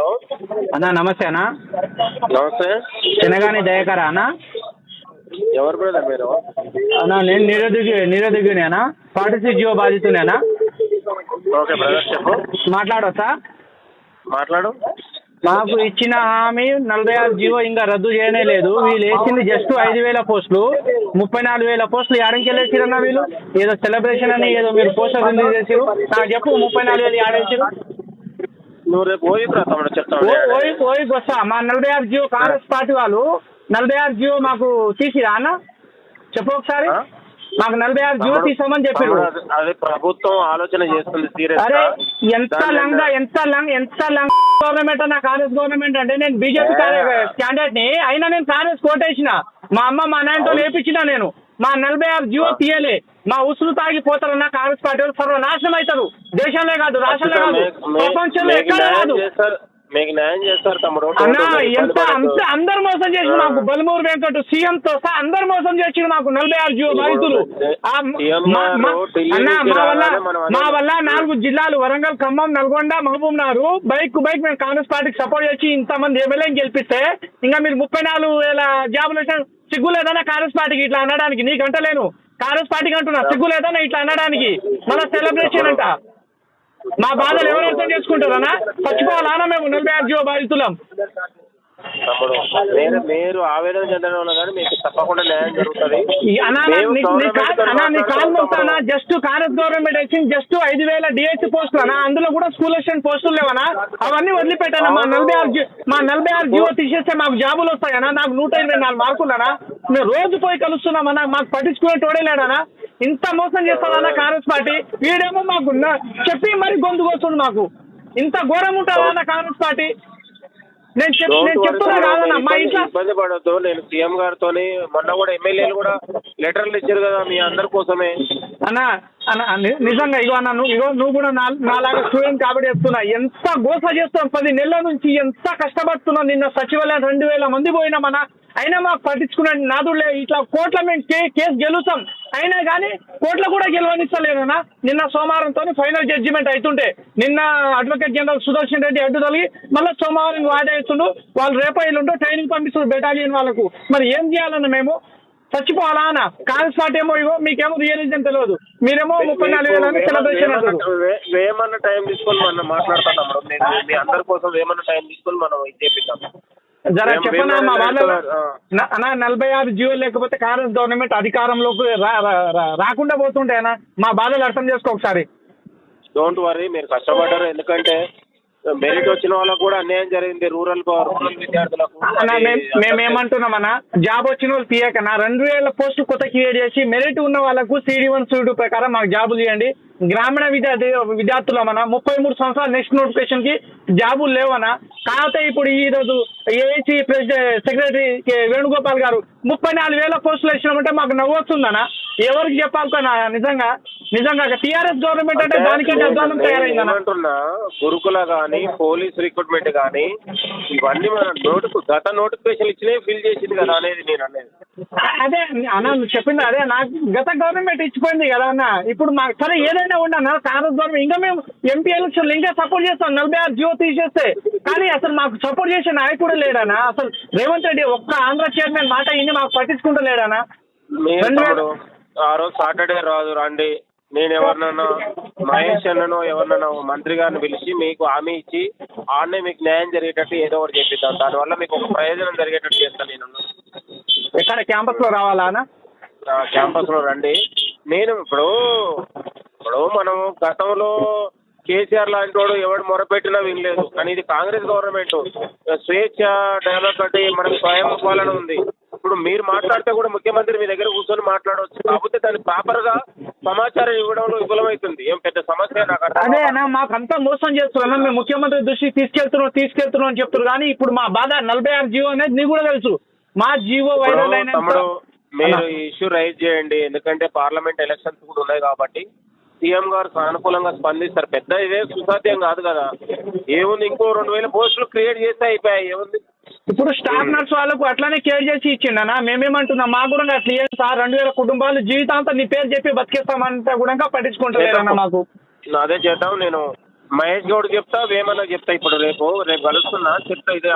Hello. అన్నా నమస్తే అన్నా. నమస్తే. శనగాని దయకరా అన్నా. ఎవరు బ్రదర్ మీరు? అన్నా నేను నిరుద్యోగి నిరుద్యోగినేనా ఫార్టీ సిక్స్ జియో బాధితునేనా ఓకే బ్రదర్ చెప్పు. మాట్లాడొచ్చా మాట్లాడు. మాకు ఇచ్చిన హామీ నలభై ఆరు జియో ఇంకా రద్దు చేయనే లేదు. వీళ్ళు వేసింది జస్ట్ ఐదు వేల పోస్టులు. ముప్పై నాలుగు వేల పోస్టులు వేసిరన్నా వీళ్ళు. ఏదో సెలబ్రేషన్ అని ఏదో మీరు పోస్టర్ రిలీజ్ చేసిరు నాకు చెప్పు ముప్పై నాలుగు వేలు ఏడేసిరు నువ్వు రేపు పోయి బ్రా తమ్ముడు చెప్తాను ఓయికి వస్తా. మా నలభై ఆరు జియో కాంగ్రెస్ పార్టీ వాళ్ళు నలభై ఆరు జియో మాకు తీసిరా అన్న? చెప్పు ఒకసారి? మాకు నలభై ఆరు జియో తమ్ముడు, తీసామని చెప్పారు. అది- ప్రభుత్వం ఆలోచన చేస్తుంది అరే ఎంత లంగా ఎంత లంగ్ ఎంత లంగ్ గవర్నమెంట్ అన్న కాంగ్రెస్ గవర్నమెంట్ అంటే నేను బీజేపీ క్యాండిడేట్ని అయినా నేను కాంగ్రెస్ కోటేసిన. మా అమ్మ మా నాయనతో లేపించిన నేను. మా నలభై ఆరు జీవో తీయలే. మా ఉసురు తాగి పోతారన్న కాంగ్రెస్ పార్టీ వాళ్ళు సర్వనాశనం అవుతారు దేశంలో కాదు రాష్ట్రంలో కాదు ప్రపంచంలో ఎక్కడ కాదు. మీకు న్యాయం చేస్తారు తమ్ముడు. ఎంత. అంత అందరు మోసం చేసి మాకు బలమూరు వెంకట్. సీఎం తో సహా అందరు మోసం చేసి మాకు నలభై ఆరు జీవో బాధితులు. మా- వల్ల నాలుగు జిల్లాలు వరంగల్ ఖమ్మం నల్గొండ మహబూబ్ నగర్ బైక్ బైక్ మేము కాంగ్రెస్ పార్టీకి సపోర్ట్ చేసి ఇంతమంది ఎమ్మెల్యేని గెలిపిస్తే ఇంకా మీరు ముప్పై నాలుగు వేల జాబులు సిగ్గులేదన్నా సిగ్గు కాంగ్రెస్ పార్టీకి ఇట్లా అనడానికి. నీకంట లేను. కాంగ్రెస్ పార్టీకి అంటున్నా. సిగ్గులేదన్నా ఇట్లా అనడానికి. మన సెలబ్రేషన్ అంట మా బాధలు ఎవరు అర్థం చేసుకుంటారన్నా? చచ్చిపోవాలన్నా మేము నలభై ఆరు జీవో బాధితులం. తమ్ముడు. మీరు మీరు ఆవేదన చెందడంలో కానీ మీకు తప్పకుండా న్యాయం జరుగుతుంది. జస్ట్ కాంగ్రెస్ గవర్నమెంట్ వచ్చింది జస్ట్ ఐదు వేల డిఎస్సి పోస్టులు అన్నా అందులో కూడా స్కూల్ అసిస్టెంట్ పోస్టులు లేవనా? అవన్నీ వదిలిపెట్టానా? మా నలభై ఆరు మా నలభై ఆరు జీవో తీసేస్తే మాకు జాబులు వస్తాయనా? నాకు నూట ఇరవై నాలుగు మార్కులనా? మేము రోజు పోయి కలుస్తున్నామన్నా మాకు పట్టించుకునే తోడేలేడనా ఇంత మోసం చేస్తాడన్నా కాంగ్రెస్ పార్టీ? వీడేమో మాకు చెప్పి మరి గొంతు కోస్తుంది మాకు. ఇంత ఘోరం అన్న కాంగ్రెస్ పార్టీ? నేను చెప్తున్నా కాదన్నా మా ఇంట్లో ఇబ్బంది పడొద్దు. నేను సీఎం గారితో మొన్న కూడా ఎమ్మెల్యేలు కూడా లెటర్లు ఇచ్చారు కదా మీ అందరి కోసమే. అన్న అన్న నిజంగా ఇగో అన్న నువ్వు ఇగో నువ్వు కూడా నా నాలాగా స్టూడెంట్ కాబట్టి చెప్తున్నా. ఎంత గోస చేస్తావు? పది నెలల నుంచి ఎంత కష్టపడుతున్నావు? నిన్న సచివాలయం రెండు వేల మంది పోయినామన్న అయినా మాకు పట్టించుకునే నాదులే ఇట్లా కోట్ల మేము కే కేసు గెలుస్తాం. అయినా కానీ కోట్ల కూడా గెలవనిస్తలేదన్నా నిన్న సోమవారంతో ఫైనల్ జడ్జిమెంట్ అవుతుంటే నిన్న అడ్వకేట్ జనరల్ సుదర్శన్ రెడ్డి అడ్డు తొలగి మళ్ళీ సోమవారం వాడేస్తుండు వాళ్ళు రేపు ఎల్లుండో ట్రైనింగ్ పంపిస్తారు బెటాలియన్ వాళ్ళకు. మరి ఏం చేయాలన్న మేము? చచ్చిపోవాలా అన్న? కాంగ్రెస్ పార్టీ ఏమో ఇగో మీకేమో రియలిజం తెలియదు మీరేమో ముప్పై నాలుగు వేల సెలబ్రేషన్ టైం తీసుకొని మనం మాట్లాడతాం మీ అందరి కోసం వేమన్న టైం తీసుకొని మనం ఇది చేపిద్దాం. జర చెప్పనా మా వాళ్ళ నలభై ఆరు జీవో లేకపోతే కాంగ్రెస్ గవర్నమెంట్ అధికారంలోకి రాకుండా పోతుంటేనా మా బాధలు అర్థం చేసుకో ఒకసారి. డోంట్ వరీ మీరు కష్టపడ్డారు. ఎందుకంటే మెరిట్ వచ్చిన వాళ్ళకు కూడా అన్యాయం జరిగింది రూరల్ రూరల్ విద్యార్థులకు. అన్న అది మేము మేము ఏమంటున్నామన్నా జాబ్ వచ్చిన వాళ్ళు తీయకన్నా రెండు వేల పోస్టులు కొత్త క్రియేట్ చేసి మెరిట్ ఉన్న వాళ్ళకు సిడి వన్ సిడి ప్రకారం మాకు జాబులు ఇవ్వండి గ్రామీణ విద్యార్థి విద్యార్థులమన్నా ముప్పై మూడు సంవత్సరాలు నెక్స్ట్ నోటిఫికేషన్కి జాబులు లేవన్నా కాకపోతే ఇప్పుడు ఈ రోజు AIC president secretary K. Venugopal garu ముప్పై నాలుగు వేల పోస్టులు ఇచ్చినామంటే మాకు నవ్వు వస్తుందన్నా. ఎవరికి చెప్పాలి నిజంగా నిజంగా టీఆర్ఎస్ గవర్నమెంట్ అంటే దానికంటే అధ్వానం తయారైందన్నా. ఏమంటున్నా గురుకుల గాని పోలీస్ రిక్రూట్మెంట్ గాని ఇవన్నీ మన నోటు గత నోటిఫికేషన్ ఇచ్చినవి ఫిల్ చేసింది కదా అనేది నేను అనేది. అదే అన్న నువ్వు చెప్పింది అదే నాకు గత గవర్నమెంట్ ఇచ్చిపోయింది కదా అన్న. ఇప్పుడు మాకు సరే ఏదైనా ఉండన్నా కాంగ్రెస్ గవర్నమెంట్ ఇంకా మేము ఎంపీ ఎలక్షన్ ఇంకా సపోర్ట్ చేస్తాం నలభై ఆరు జియో తీసేస్తే. కానీ అసలు మాకు సపోర్ట్ చేసే నాయకుడు లేడనా అసలు రేవంత్ రెడ్డి ఒక్క ఆంధ్ర చైర్మన్ మాట ఇన్ని మాకు పట్టించుకుంటలేడనా ఆ రోజు సాటర్డే రాదు రండి. నేను ఎవరినన్నా మహేష్ అన్ననో ఎవరినన్నా మంత్రి గారిని పిలిచి మీకు హామీ ఇచ్చి ఆడనే మీకు న్యాయం జరిగేటట్టు ఏదో ఒకటి చెప్పిద్దాం దానివల్ల మీకు ఒక ప్రయోజనం జరిగేటట్టు చేస్తాను నేను. ఎక్కడ క్యాంపస్లో రావాలా అన్న? క్యాంపస్లో రండి. నేను ఇప్పుడు ఇప్పుడు మనం గతంలో కేసీఆర్ లాంటి వాడు ఎవడు మొరపెట్టినా వినలేదు. కానీ ఇది కాంగ్రెస్ గవర్నమెంట్. స్వేచ్ఛ డెమోక్రటీ మనకు స్వయం పాలన ఉంది. ఇప్పుడు మీరు మాట్లాడితే కూడా ముఖ్యమంత్రి మీ దగ్గర కూర్చొని మాట్లాడవచ్చు. కాకపోతే దాన్ని ప్రాపర్గా సమాచారం ఇవ్వడంలో విఫలమవుతుంది. ఏం పెద్ద సమస్య నాకు అర్థం అదే. అన్న మాకు అంతా మోసం చేస్తున్నాం మేము ముఖ్యమంత్రి దృష్టికి తీసుకెళ్తున్నాం తీసుకెళ్తున్నాం అని చెప్తారు కానీ ఇప్పుడు మా బాధ నలభై ఆరు జీవో అనేది నీకు కూడా తెలుసు. మా జీవో వైరల్ అయిన తమ్ముడు మీరు ఈ ఇష్యూ రైజ్ చేయండి. ఎందుకంటే పార్లమెంట్ ఎలక్షన్స్ కూడా ఉన్నాయి కాబట్టి సీఎం గారు సానుకూలంగా స్పందిస్తారు. పెద్ద ఇదే సుసాధ్యం కాదు కదా. ఏముంది ఇంకో రెండు వేల పోస్టులు క్రియేట్ చేస్తే అయిపోయాయి. ఏముంది? ఇప్పుడు స్టాఫ్ నర్స్ వాళ్ళకు అట్లానే కేర్ చేసి ఇచ్చిండనా మేమేమంటున్నాం మా కూడా అట్లా ఇయ్యండి సార్. రెండు వేల కుటుంబాలు జీవితాంతం నీ పేరు చెప్పి బతికేస్తామంటే కూడా పట్టించుకుంటలేరన్న మాకు అదే చేద్దాం. నేను మహేష్ గౌడ్ చెప్తా వేమన్న చెప్తా. ఇప్పుడు రేపు రేపు కలుస్తున్నా చెప్తా ఇదే